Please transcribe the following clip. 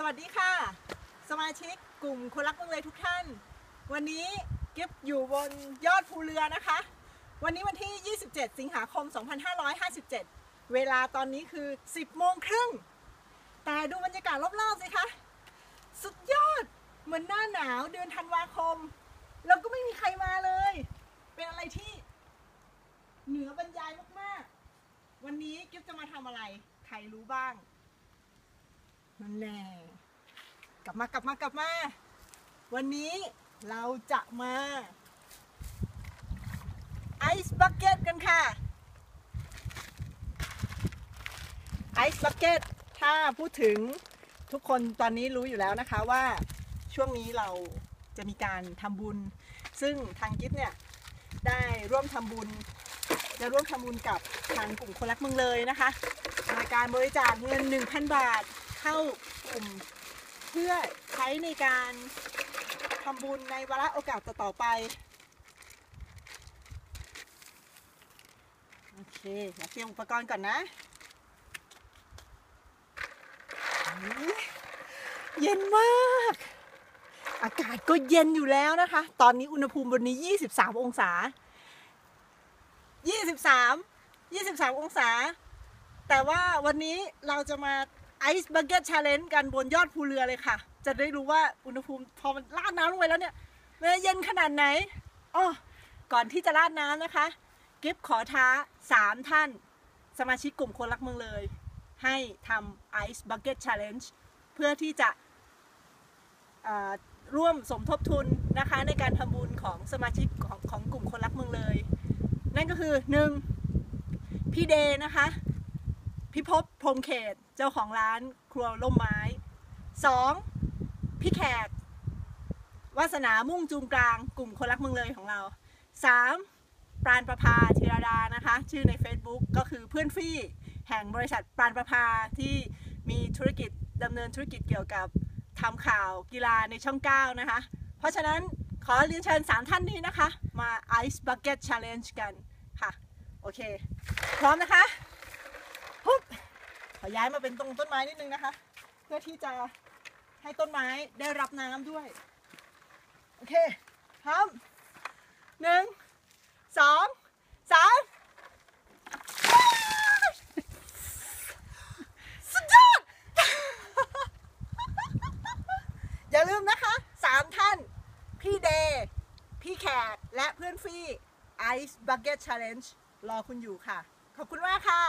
สวัสดีค่ะ สมาชิกกลุ่มคนรักเมืองเลยทุกท่าน วันนี้กิฟอยู่บนยอดภูเรือนะคะ วันนี้วันที่ 27 สิงหาคม 2557 เวลาตอนนี้คือ 10 โมงครึ่ง แต่ดูบรรยากาศรอบๆสิคะ สุดยอด เหมือนหน้าหนาวเดือนธันวาคม แล้วก็ไม่มีใครมาเลย เป็นอะไรที่เหนือบรรยายมากๆ วันนี้กิฟจะมาทำอะไร ใครรู้บ้าง นั่นแน่กลับมากลับมากลับมา วันนี้เราจะมาไอซ์บักเก็ตกันค่ะไอซ์บักเก็ตถ้าพูดถึงทุกคนตอนนี้รู้อยู่แล้วนะคะว่าช่วงนี้เราจะมีการทำบุญ ซึ่งทางกิฟเนี่ยได้ร่วมทำบุญจะร่วมทำบุญกับทางกลุ่มคนรักเมืองเลยนะคะในการบริจาคเงิน 1,000 บาท เข้ากลุ่มเพื่อใช้ในการทำบุญในวาระโอกาสต่อไป โอเคเดี๋ยวเตรียมอุปกรณ์ก่อนนะ เย็นมาก อากาศก็เย็นอยู่แล้วนะคะ ตอนนี้อุณหภูมิบนนี้ 23 องศา 23 23 องศา แต่ว่าวันนี้เราจะมา ไอซ์บักเก็ตชาเลนจ์กันบนยอดภูเรือเลยค่ะ จะได้รู้ว่าอุณหภูมิพอมันราดน้ำลงไปแล้วเนี่ยมันเย็นขนาดไหนอ๋อก่อนที่จะราดน้ำนะคะ กิฟขอท้า 3 ท่าน สมาชิกกลุ่มคนรักเมืองเลย ให้ทำไอซ์บักเก็ตชาเลนจ์เพื่อที่จะร่วมสมทบทุนนะคะในการทำบุญของสมาชิกของของกลุ่มคนรักเมืองเลย นั่นก็คือ 1. พี่เดย์นะคะ พี่พบพรมเขต เจ้าของร้านครัวล่มไม้ 2. พี่แขกวาสนามุ่งจูงกลางกลุ่มคนรักเมืองเลยของเรา 3. ปราณประภาธีรดานะคะ ชื่อใน Facebook ก็คือเพื่อนฟี่แห่งบริษัทปราณประภาที่มีธุรกิจดำเนินธุรกิจเกี่ยวกับทำข่าวกีฬาในช่อง 9 นะคะ เพราะฉะนั้นขอเรียนเชิญ 3 ท่านนี้นะคะ มา Ice Bucket Challenge กันค่ะ โอเค พร้อมนะคะฮึบ ขอย้ายมาเป็นตรงต้นไม้นิดนึงนะคะ เพื่อที่จะให้ต้นไม้ได้รับน้ำด้วย โอเคพร้อมหนึ่งสองสามสุดยอด อย่าลืมนะคะสามท่าน พี่เดย์พี่แขก และเพื่อนฟี่ Ice Bucket Challenge รอคุณอยู่ค่ะ ขอบคุณมากค่ะ